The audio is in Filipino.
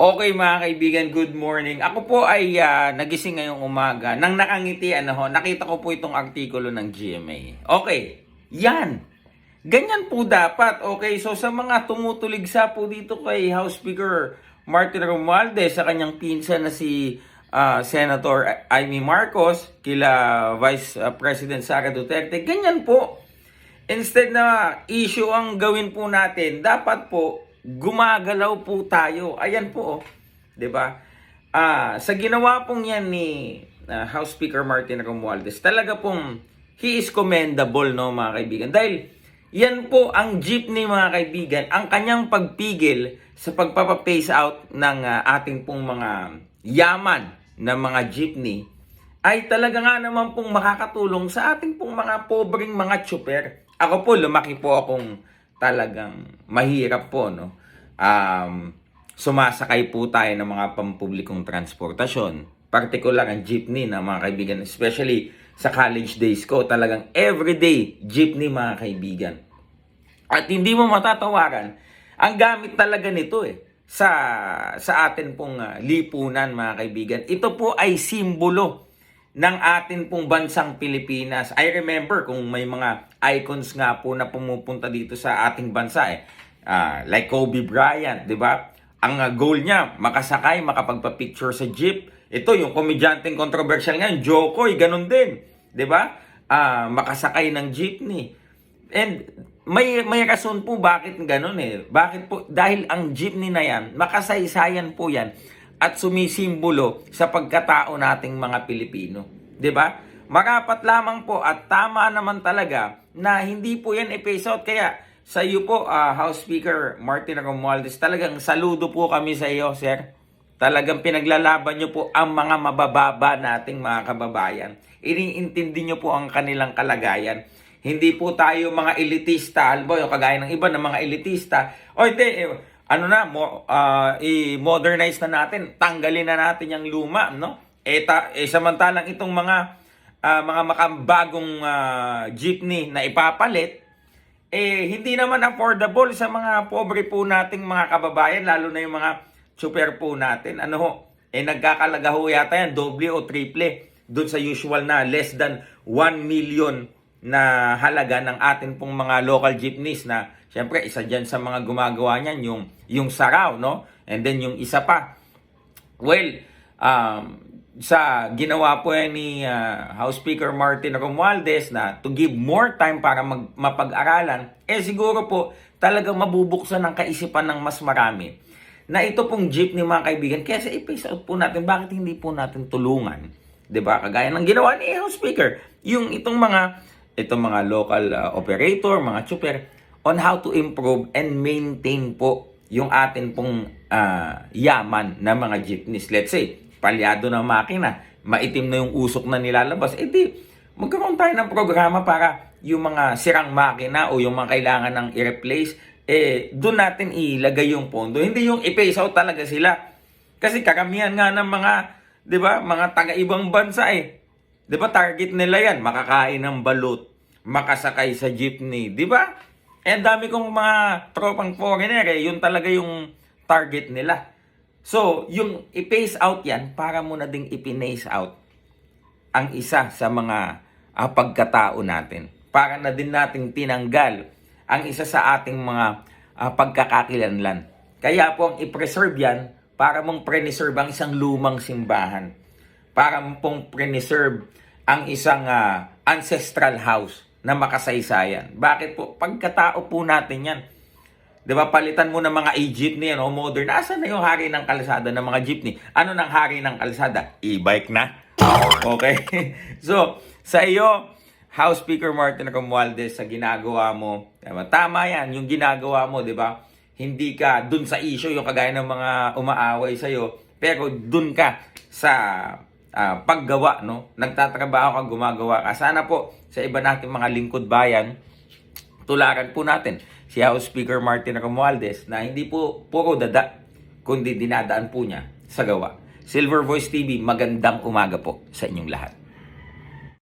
Okay mga kaibigan, good morning. Ako po ay ah, nagising ngayong umaga. Nang nakangiti, ano ho, nakita ko po itong artikulo ng GMA. Okay, yan. Ganyan po dapat. Okay, so sa mga tumutuligsa po dito kay House Speaker Martin Romualdez sa kanyang pinsan na si ah, Senator Amy Marcos, kila Vice ah, President Sara Duterte, ganyan po. Instead na issue ang gawin po natin, dapat po gumagalaw po tayo. Ayan po, oh. 'di ba? Ah, sa ginawa pong 'yan ni ah, House Speaker Martin Romualdez, talaga pong he is commendable no mga kaibigan. Dahil yan po ang jeepney mga kaibigan, ang kanyang pagpigil sa pagpapa-phase out ng ah, ating pong mga yaman na mga jeepney ay talaga nga naman pong makakatulong sa ating pong mga pobreng mga tsuper. Ako po, lumaki po akong talagang mahirap po, no? Um, sumasakay po tayo ng mga pampublikong transportasyon. Partikular ang jeepney na mga kaibigan, especially sa college days ko, talagang everyday jeepney mga kaibigan. At hindi mo matatawaran, ang gamit talaga nito eh sa sa atin pong ah, lipunan mga kaibigan. Ito po ay simbolo ng atin pong bansang Pilipinas. I remember kung may mga icons nga po na pumupunta dito sa ating bansa eh. Ah, like Kobe Bryant, 'di ba? Ang ah, goal niya, makasakay, makapagpa-picture sa jeep. Ito yung komedyanteng controversial ngayon, Jokoy, ganun din, 'di ba? Ah, makasakay ng jeepney. And may may rason po bakit ganun eh. Bakit po? Dahil ang jeepney na yan, makasaysayan po yan at sumisimbolo sa pagkatao nating mga Pilipino. 'Di ba? Marapat lamang po at tama naman talaga na hindi po yan i-phase out. Kaya sa iyo po, ah, House Speaker Martin Romualdez, talagang saludo po kami sa iyo, sir. Talagang pinaglalaban niyo po ang mga mabababa nating mga kababayan. Iniintindi niyo po ang kanilang kalagayan. Hindi po tayo mga elitista, halimbawa yung kagaya ng iba ng mga elitista. O hindi, eh, ano na, mo, ah, i-modernize na natin, tanggalin na natin yung luma, no? Eh, ta, eh samantalang itong mga ah, mga makabagong ah, jeepney na ipapalit, eh hindi naman affordable sa mga pobre po nating mga kababayan, lalo na yung mga super po natin. Ano ho? Eh nagkakalaga ho yata yan, doble o triple doon sa usual na less than 1 million na halaga ng atin pong mga local jeepneys na syempre isa dyan sa mga gumagawa niyan yung yung Saraw no and then yung isa pa well um, sa ginawa po yan ni ah, House Speaker Martin Romualdez na to give more time para mag, mapag-aralan eh siguro po talagang mabubuksan ng kaisipan ng mas marami na ito pong jeepney mga kaibigan kaya sa i-phase out po natin bakit hindi po natin tulungan 'di ba? Kagaya ng ginawa ni House Speaker, yung itong mga itong mga local uh, operator, mga chuper on how to improve and maintain po yung atin pong uh, yaman na mga jeepneys. Let's say, palyado na makina, maitim na yung usok na nilalabas, eh di, magkaroon tayo ng programa para yung mga sirang makina o yung mga kailangan ng i-replace, eh, doon natin ilagay yung pondo. Hindi yung i-phase out talaga sila. Kasi karamihan nga ng mga 'di ba? Mga taga-ibang bansa eh. 'Di ba target nila 'yan, makakain ng balut, makasakay sa jeepney, 'di ba? Eh dami kong mga tropang foreigner eh, yun talaga yung target nila. So, yung i-phase out 'yan para mo na ding ipinace out ang isa sa mga ah, pagkatao natin. Para na din nating tinanggal ang isa sa ating mga ah, pagkakakilanlan. Kaya po ang i-preserve yan para mong preserve ang isang lumang simbahan. Para pong preserve ang isang ah, ancestral house na makasaysayan. Bakit po? Pagkatao po natin yan. Di ba, palitan mo ng mga e-jeepney, ano, modern. Asan na yung hari ng kalsada ng mga jeepney? Ano ng hari ng kalsada? E-bike na. Okay? so, sa iyo, House Speaker Martin Romualdez, sa ginagawa mo, tama, tama yan, yung ginagawa mo, di ba? Hindi ka dun sa issue, yung kagaya ng mga umaaway sa'yo, pero dun ka sa ah, paggawa, no? Nagtatrabaho ka, gumagawa ka. Sana po, sa iba nating mga lingkod bayan, tularan po natin si House Speaker Martin Romualdez na hindi po puro dada, kundi dinadaan po niya sa gawa. Silver Voice TV, magandang umaga po sa inyong lahat.